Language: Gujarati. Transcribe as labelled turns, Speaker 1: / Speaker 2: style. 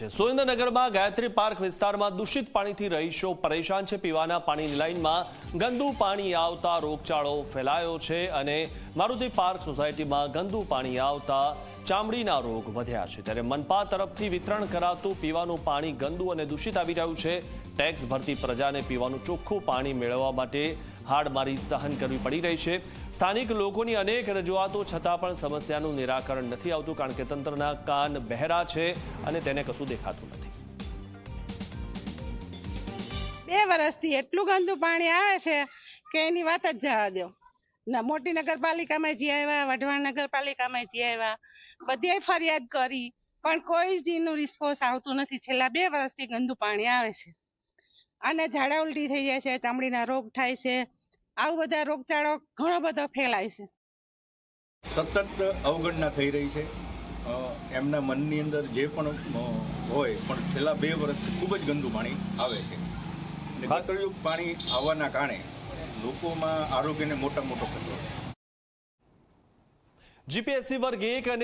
Speaker 1: છે. સુરેન્દ્રનગરમાં ગાયત્રી પાર્ક વિસ્તારમાં દૂષિત પાણીથી રહીશો પરેશાન છે. પીવાના પાણીની લાઇનમાં ગંદુ પાણી આવતા રોગચાળો ફેલાયો છે અને મારુતિ પાર્ક સોસાયટીમાં ગંદુ પાણી આવતા ચામડીના રોગ વધ્યા છે. ત્યારે મનપા તરફથી વિતરણ કરાતું પીવાનું પાણી ગંદુ અને દૂષિત આવી રહ્યું છે. ટેક્સ ભરતી પ્રજાને પીવાનું ચોખ્ખું પાણી મેળવવા માટે હાડમારી સહન કરવી પડી રહી છે. સ્થાનિક લોકોની અનેક રજૂઆતો છતાં પણ સમસ્યાનું નિરાકરણ નથી આવતું કારણ કે તંત્રના કાન બહેરા છે અને તેને કશું દેખાતું નથી.
Speaker 2: બે વર્ષથી એટલું ગંદુ પાણી આવે છે કે એની વાત જ જવા દો. ના, મોટી નગરપાલિકામાં જી આવ્યા, વઢવાણ નગરપાલિકામાં જી આવ્યા બધે ફરિયાદ કરી, પણ કોઈ જીનું રિસ્પોન્સ આવતું નથી. છેલ્લા બે વર્ષથી ગંદુ પાણી આવે છે. અને ઝાડા ઉલટી થઈ જાય છે ચામડીના રોગ થાય છે આવું બધા રોગચાળો ઘણો બધો ફેલાય છે.
Speaker 3: સતત અવગણના થઈ રહી છે. એમના મનની અંદર જે પણ હોય પણ છેલ્લા બે વર્ષથી ખૂબ જ ગંદુ પાણી આવે છે. અને પાણી આવવાના કારણે લોકોમાં આરોગ્યને મોટા મોટો ખતરો છે.
Speaker 1: જીપીએસસી વર્ગ એક અને